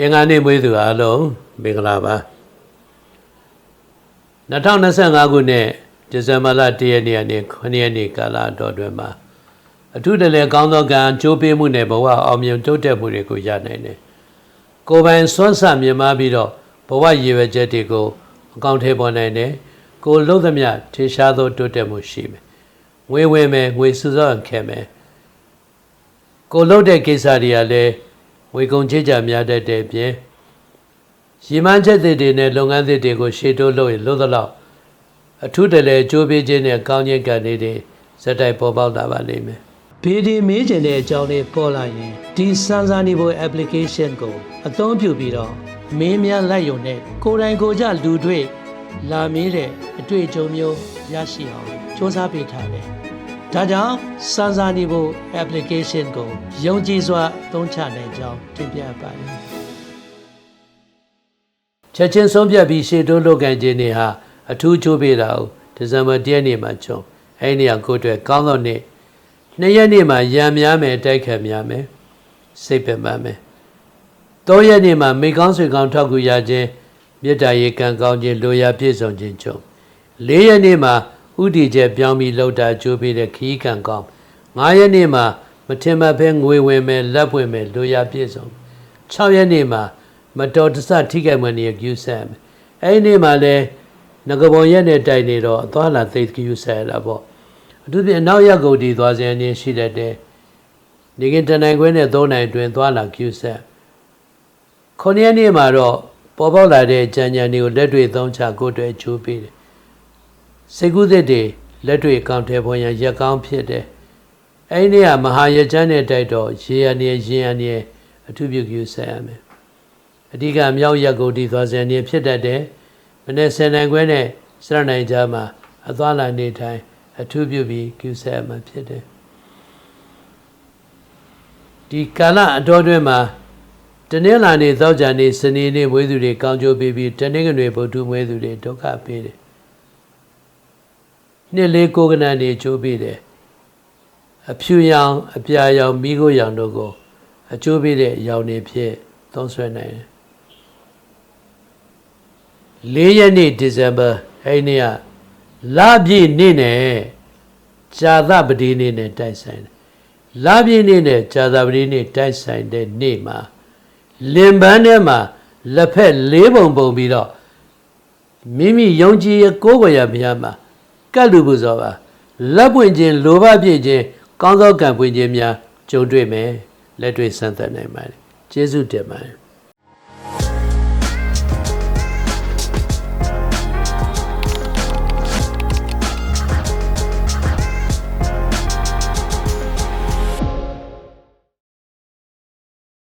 အင်္ဂါနေ့မွေးသူအားလုံးမင်္ဂလာပါ2025ခုနှစ်ဒီဇင်ဘာလ1ရက်နေ့ကနေ9ရက်နေ့ကာလအတော်တွင်မှာအထူးတလဲကောင်းသောကံကြိုးပေးမှုနဲ့ဘဝအောင်မြင်တိုးတက်မှုတွေကိုရနိုင်တယ်ကိုယ်ပိုင်စွမ်းဆမြင်မပြီးတော့ဘဝရည်ရွယ်ချက်တွေကိုအကောင့်ထဲပေါ်နိုင်တယ်ကိုယ်လုံးသမျှထေရှားသောတိုးတက်မှုရှိမယ်ငွေဝင်မယ်ငွေစုစောခဲမယ်ကိုယ်လုံးတဲ့ကိစ္စတွေကလည်း ဝေကုံချစ်ကြများတတ်တဲ့အပြင်ရီမန်းချက်တွေတွေနဲ့လုပ်ငန်းတွေတွေကိုရှေ့တိုးလုပ်ရင်လို့သလောက်အထူးတလဲကြိုးပေးခြင်းနဲ့ကောင်းခြင်းကံတွေတွေစက်တိုက်ပေါ်ပေါက်လာပါလိမ့်မယ်။ဘေဒီမေးခြင်းတဲ့အကြောင်းလေးပေါ်လာရင်ဒီစမ်းစာနေဖို့ application ကိုအသုံးပြုပြီးတော့မင်းများလိုက်ယုံနဲ့ကိုယ်တိုင်ကိုယ်ကြလူတွေ့လာမေးတဲ့အတွေ့အကြုံမျိုးရရှိအောင်စ조사ပေးထားတယ်။ ဒါကြောင့်စမ်းစာနေဖို့ application ကိုယုံကြည်စွာသုံးချနိုင်ကြောင်းတင်ပြပါတယ်။ချက်ချင်းဆုံးဖြတ်ပြီးရှေ့တိုးလုပ်ကန်ခြင်းတွေဟာအထူးချိုးပေးတာကိုဒီဇင်ဘာ၁ရက်နေ့မှာချုံအဲ့ဒီနေရာကိုယ်အတွက်ကောင်းသောနေ့နှစ်ရက်နေ့မှာရံများမယ်တိုက်ခတ်များမယ်စိတ်ပင်ပန်းမယ်သုံးရက်နေ့မှာမိကောင်းဆွေကောင်းထောက်ကူရခြင်းမေတ္တာရေကံကောင်းခြင်းလိုရာပြည့်စုံခြင်းချုံလေးရက်နေ့မှာ ဥတီချက်ပြောင်းပြီးလှုပ်တာကြိုးပေးတဲ့ခီးကံကောင်းငါးရက်နေ့မှာမထင်မှတ်ဖဲငွေဝင်မယ်လက်ပွင့်မယ်လိုရာပြည့်စုံ6ရက်နေ့မှာမတော်တဆထိခိုက်မှနေရကျူးဆမ်းမယ်အဲ့ဒီနေ့မှာလည်းငကပုံရက်နဲ့တိုက်နေတော့အသွားလာသိကျူးဆမ်းလာပေါ့အထူးဖြင့်အနောက်ရက်ကုန်ဒီသွားစင်းနေရှိတတ်တယ်နေကင်တနိုင်ခွဲနဲ့၃နိုင်တွင်သွားလာကျူးဆမ်းခုနှစ်ရက်နေ့မှာတော့ပေါ်ပေါက်လာတဲ့ကြံကြံတွေကိုလက်တွေသုံးချကိုယ်တွေချိုးပေးတယ် စေကုသစ်တွေလက်တွေကောင်းတယ်ပေါ်ရန်ရက်ကောင်းဖြစ်တယ်အဲ့ဒီနေ့ကမဟာရကျမ်းနဲ့တိုက်တော့ရေရနေရင်ရနေအထူးပြုကျူးဆမ်းရမယ်အဓိကမြောက်ရက်ကုန်ဒီသွားစင်းနေဖြစ်တတ်တယ်မနေ့ဆယ်နိုင်ခွဲနဲ့စရနိုင်ကြားမှာအသွားလာနေထိုင်အထူးပြုပြီးကျူးဆမ်းမှာဖြစ်တယ်ဒီကာလအတော်တွင်မှာတနင်္လာနေ့သောကြာနေ့စနေနေ့မွေးသူတွေကောင်းကျိုးပေးပြီးတနင်္ဂနွေဗုဒ္ဓမွေးသူတွေဒုက္ခပေးတယ် နှစ်လေးကိုကနန်နေကျိုးပေးတယ်အဖြူရောင်အပြာရောင်မိခိုးရောင်တို့ကိုအကျိုးပေးတဲ့ရောင်တွေဖြစ်သုံးဆွဲနိုင်တယ်၄ရက်နေ့ဒီဇင်ဘာအဲ့ဒီနေ့ကလပြည့်နေ့နဲ့ဇာသပတိနေ့နဲ့တိုက်ဆိုင်တယ်လပြည့်နေ့နဲ့ဇာသပတိနေ့တိုက်ဆိုင်တဲ့နေ့မှာလင်ပန်းထဲမှာလက်ဖက်လေးပုံပုံပြီးတော့မိမိယုံကြည်ရကိုးကွယ်ရဘုရားမှာ ကတ်လူပူဇော်ပါလက်ပွင့်ခြင်းလိုဘပြည့်ခြင်းကောင်းသောကံပွင့်ခြင်းများကြုံတွေ့မယ်လက်တွေ့ဆန်းသက်နိုင်ပါတယ်ကျေးဇူးတင်ပါတယ်